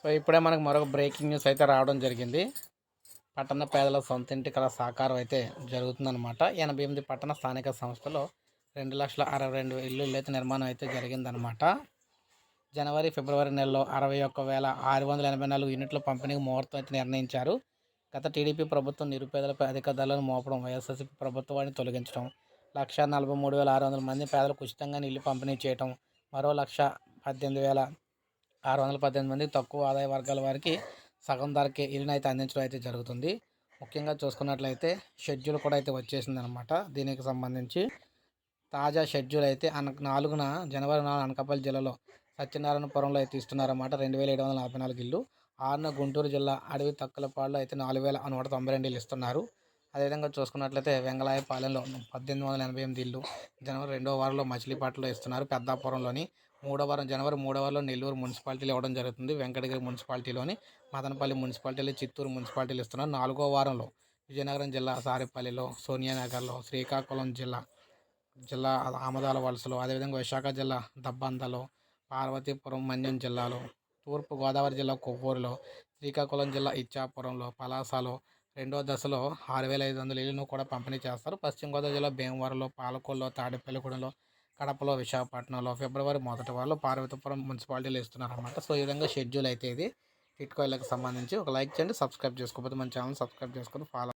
So ఇప్పుడే మనకు మరొక బ్రేకింగ్ న్యూస్ అయితే రావడం జరిగింది. పట్టణ పేదల సొంత ఇంటి కళ సాకారం అయితే జరుగుతుందన్నమాట. ఎనభై ఎనిమిది పట్టణ స్థానిక సంస్థలో రెండు లక్షల అరవై రెండు ఇల్లు అయితే నిర్మాణం అయితే జరిగిందనమాట జనవరి ఫిబ్రవరి నెలలో అరవై ఒక్క వేల ఆరు వందల ఎనభై నాలుగు యూనిట్ల పంపిణీకి ముహూర్తం అయితే నిర్ణయించారు. గత టీడీపీ ప్రభుత్వం నిరుపేదలపై అధిక ధరలను మోపడం వైఎస్ఆర్సీపీ ప్రభుత్వాన్ని తొలగించడం లక్ష నలభై మూడు వేల ఆరు వందల మంది పేదలకు ఉచితంగా ఇల్లు పంపిణీ చేయటం మరో లక్ష పద్దెనిమిది వేల ఆరు వందల పద్దెనిమిది మంది తక్కువ ఆదాయ వర్గాల వారికి సగం ధరకే ఇల్లును అయితే అందించడం అయితే జరుగుతుంది. ముఖ్యంగా చూసుకున్నట్లయితే షెడ్యూల్ కూడా అయితే వచ్చేసింది అనమాట దీనికి సంబంధించి తాజా షెడ్యూల్ అయితే అన నాలుగున జనవరి నాలుగు అనకాపల్లి జిల్లాలో సత్యనారాయణపురంలో అయితే ఇస్తున్నారన్నమాట. రెండు వేల ఏడు వందల నలభై నాలుగు ఇల్లు. ఆరున గుంటూరు జిల్లా అడవి తక్కులపాడులో అయితే నాలుగు వేల నూట తొంభై రెండు ఇల్లు ఇస్తున్నారు. అదేవిధంగా చూసుకున్నట్లయితే వెంగళాయపాలెంలో పద్దెనిమిది వందల ఎనభై ఎనిమిది ఇల్లు జనవరి రెండో వారంలో మచిలీపట్నంలో ఇస్తున్నారు. పెద్దాపురంలోని మూడో వారం జనవరి మూడో వారంలో నెల్లూరు మున్సిపాలిటీలో ఇవ్వడం జరుగుతుంది. వెంకటగిరి మున్సిపాలిటీలోని మదనపల్లి మున్సిపాలిటీలో చిత్తూరు మున్సిపాలిటీలు ఇస్తున్నారు. నాలుగో వారంలో విజయనగరం జిల్లా సారేపల్లిలో సోనియానగర్లో శ్రీకాకుళం జిల్లా జిల్లా ఆమదాల వలసలో అదేవిధంగా విశాఖ జిల్లా దబ్బందలో పార్వతీపురం మన్యం జిల్లాలో తూర్పు గోదావరి జిల్లా కొవ్వూరులో శ్రీకాకుళం జిల్లా ఇచ్చాపురంలో పలాసలో రెండో దశలో ఆరు వేల ఐదు వందల ఇళ్ళను కూడా పంపిణీ చేస్తారు. పశ్చిమ గోదావరి జిల్లా భీమవరంలో పాలకొల్లో తాడేపల్లిగూడెంలో కడపలో విశాఖపట్నంలో ఫిబ్రవరి మొదటి వారిలో పార్వతీపురం మున్సిపాలిటీలు ఇస్తున్నారు అనమాట సో ఈ విధంగా షెడ్యూల్ అయితే ఇది. టిట్కోయిలకు సంబంధించి ఒక లైక్ చేయండి సబ్స్క్రైబ్ చేసుకోకపోతే మన ఛానల్ సబ్స్క్రైబ్ చేసుకొని ఫాలో